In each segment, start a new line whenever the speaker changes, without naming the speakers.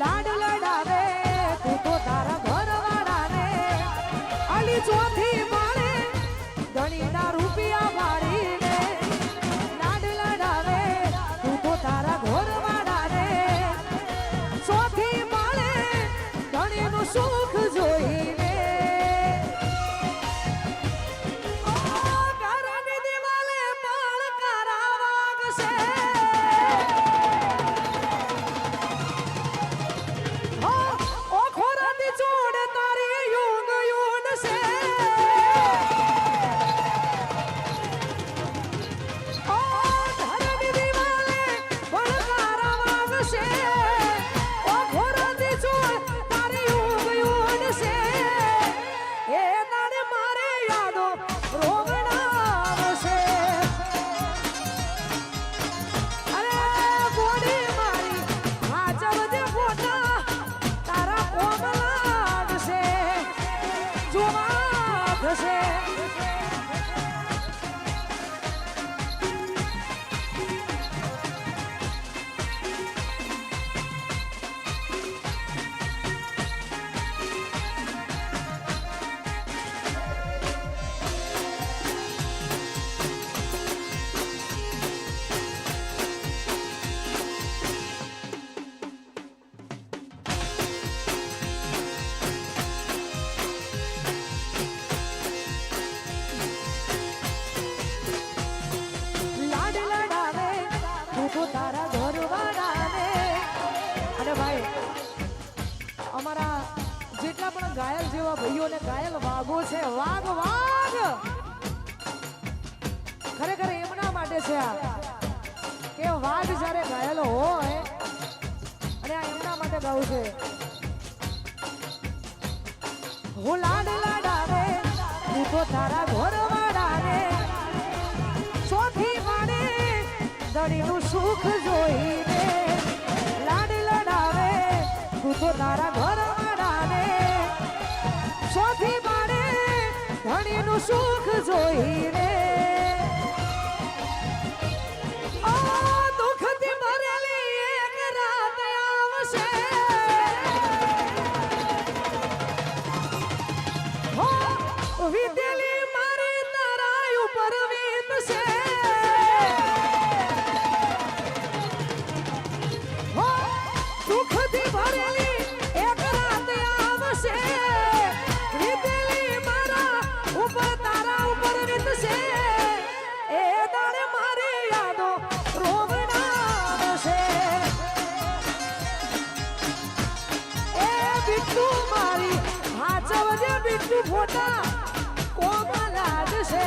લાડ અને ભાઈ, અમારા જેટલા પણ ગાયલ જેવા ભાઈઓને ગાયલ વાઘો છે, વાઘ વાઘ! ખરેખર એમના માટે છે આ, કે વાઘ જ્યારે ઘાયલ હોય, અને આ એમના માટે ગાવું છે. હું લાડ તું તો તારા ઘરવાળાને તારા ઘર વાળાને ચોથી મારે ધણીનું સુખ જોઈને વિદેલી મારી તારા ઉપર વીતશે. હો બિટ્ટુ મારી હાચવજે બિટ્ટુ ફોટા કોમાં લાગશે?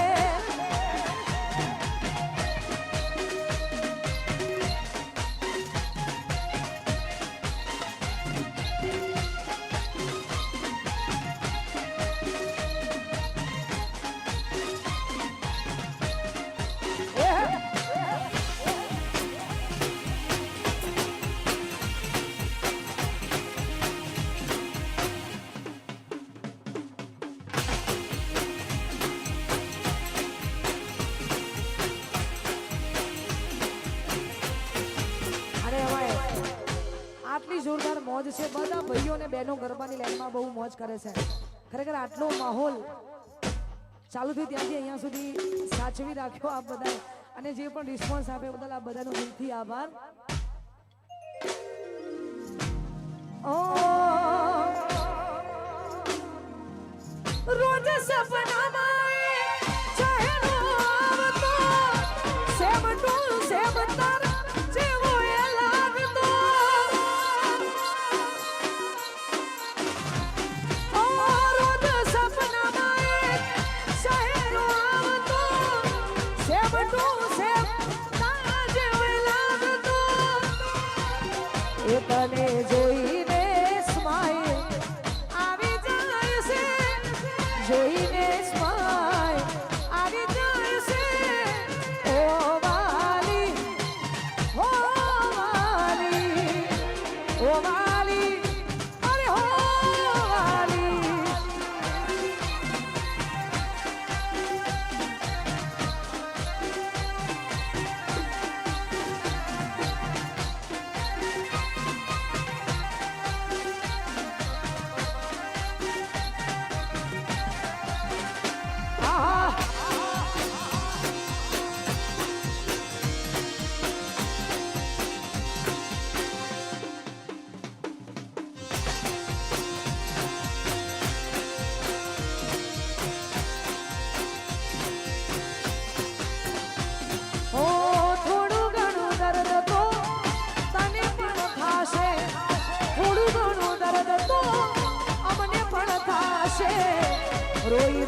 મોજ છે. બધા ભાઈઓ અને બહેનો ગરબાની લાઈનમાં બહુ મોજ કરે છે. ખરેખર આટલો માહોલ ચાલુ થયું ત્યાંથી અહીંયા સુધી સાચવી રાખ્યો આપ બધા અને જે પણ રિસ્પોન્સ આપે બદલ આ બધાનો દિલથી આભાર. ઓ! જોઈને સ્માઈલ આવી છે ઓ વાલી ઓ વાલી ઓ વાલી Oh.